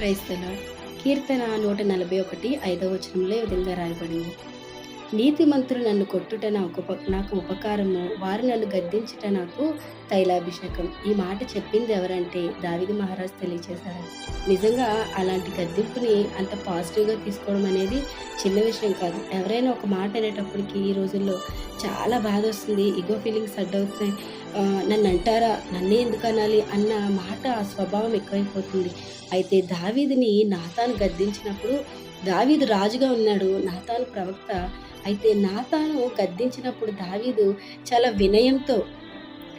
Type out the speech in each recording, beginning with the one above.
క్రైస్తల కీర్తన నూట నలభై ఒకటి ఐదవ వచనంలో ఈ విధంగా రాయబడింది. నీతిమంతులు నన్ను కొట్టుట నాకు నాకు ఉపకారము. వారు నన్ను గద్దించుట నాకు తైలాభిషేకం. ఈ మాట చెప్పింది ఎవరంటే దావిది మహారాజ్ తెలియచేశారు. నిజంగా అలాంటి గద్దింపుని అంత పాజిటివ్గా తీసుకోవడం అనేది చిన్న విషయం కాదు. ఎవరైనా ఒక మాట అనేటప్పటికి ఈ రోజుల్లో చాలా బాధ వస్తుంది. ఇగో ఫీలింగ్స్ అడ్డవుతున్నాయి. నన్ను అంటారా? నన్నే ఎందుకు అనాలి? అన్న మాట ఆ స్వభావం ఎక్కువైపోతుంది. అయితే దావీదిని నాతాను గద్దించినప్పుడు దావీదు రాజుగా ఉన్నాడు. నాతాను ప్రవక్త. అయితే నాతాను గద్దించినప్పుడు దావీదు చాలా వినయంతో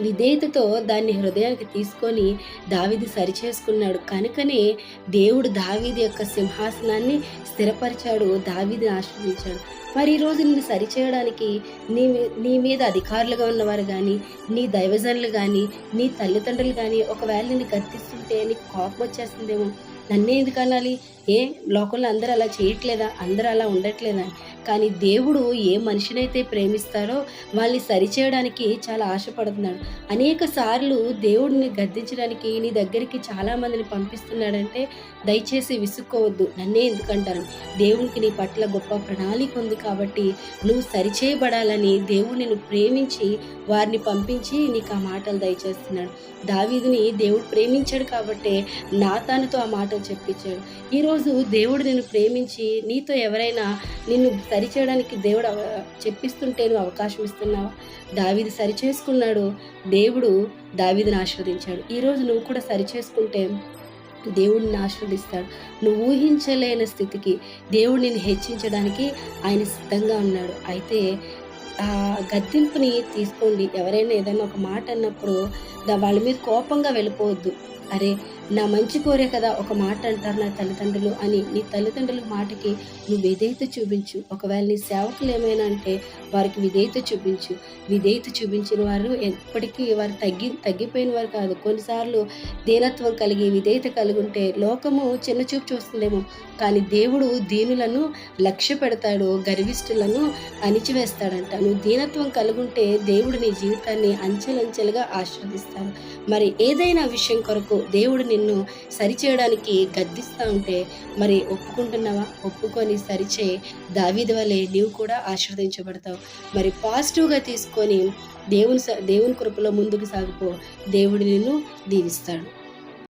విధేయతతో దాన్ని హృదయానికి తీసుకొని దావిది సరిచేసుకున్నాడు. కనుకనే దేవుడు దావీది యొక్క సింహాసనాన్ని స్థిరపరిచాడు దావీదిని ఆశ్రయించాడు. మరి ఈరోజు నిన్ను సరిచేయడానికి నీ మీ- నీ మీద అధికారులుగా ఉన్నవారు కానీ నీ దైవజనులు కానీ నీ తల్లిదండ్రులు కానీ ఒకవేళ నిన్ను గర్తిస్తుంటే నీకు కోపం వచ్చేస్తుందేమో. నన్నే ఎందుకు అనాలి? ఏ? లోకంలో అందరూ అలా చేయట్లేదా? అందరూ అలా ఉండట్లేదా? కానీ దేవుడు ఏ మనిషినైతే ప్రేమిస్తారో వాళ్ళని సరిచేయడానికి చాలా ఆశపడుతున్నాడు. అనేక సార్లు దేవుడిని గద్దించడానికి నీ దగ్గరికి చాలా మందిని పంపిస్తున్నాడంటే దయచేసి విసుక్కోవద్దు. నన్నే ఎందుకంటారు? దేవునికి నీ పట్ల గొప్ప ప్రణాళిక ఉంది కాబట్టి నువ్వు సరిచేయబడాలని దేవుడు నిన్ను ప్రేమించి వారిని పంపించి నీకు ఆ మాటలు దయచేస్తున్నాడు. దావీదుని దేవుడు ప్రేమించాడు కాబట్టే నాతానుతో ఆ మాటలు చెప్పించాడు. ఈరోజు దేవుడు నిన్ను ప్రేమించి నీతో ఎవరైనా నిన్ను సరిచేయడానికి దేవుడు అవ- చెప్పిస్తుంటే నువ్వు అవకాశం ఇస్తున్నావా? దావీది సరి చేసుకున్నాడు. దేవుడు దావీదిని ఆశీర్వదించాడు. ఈరోజు నువ్వు కూడా సరి చేసుకుంటే దేవుడిని ఆశీర్వదిస్తాడు. నువ్వు ఊహించలేని స్థితికి దేవుడు నిన్ను హెచ్చించడానికి ఆయన సిద్ధంగా ఉన్నాడు. అయితే ఆ గద్దింపుని తీసుకోండి. ఎవరైనా ఏదైనా ఒక మాట అన్నప్పుడు వాళ్ళ మీద కోపంగా వెళ్ళిపోవద్దు. అరే నా మంచి కోరే కదా ఒక మాట అంటారు నా తల్లిదండ్రులు అని నీ తల్లిదండ్రుల మాటకి నువ్వు విధేయత చూపించు. ఒకవేళ నీ సేవకులు ఏమైనా అంటే వారికి విధేయత చూపించు. విధేయత చూపించిన వారు ఎప్పటికీ వారు తగ్గి తగ్గిపోయిన వారు కాదు. కొన్నిసార్లు దీనత్వం కలిగి విధేయత కలిగి ఉంటే లోకము చిన్న చూపు చూస్తుందేమో. కానీ దేవుడు దీనులను లక్ష్య పెడతాడు గర్విష్ఠులను అణిచివేస్తాడంట. నువ్వు దీనత్వం కలిగుంటే దేవుడు నీ జీవితాన్ని అంచెలంచెలుగా ఆశీర్వదిస్తాడు. మరి ఏదైనా విషయం కొరకు దేవుడు నిన్ను సరిచేయడానికి గద్దిస్తూ ఉంటే మరి ఒప్పుకుంటున్నావా? ఒప్పుకొని సరిచే దావీది వలె నీవు కూడా ఆశీర్వదించబడతావు. మరి పాజిటివ్గా తీసుకొని దేవుని దేవుని కృపలో ముందుకు సాగిపో. దేవుడు నిన్ను దీవిస్తాడు.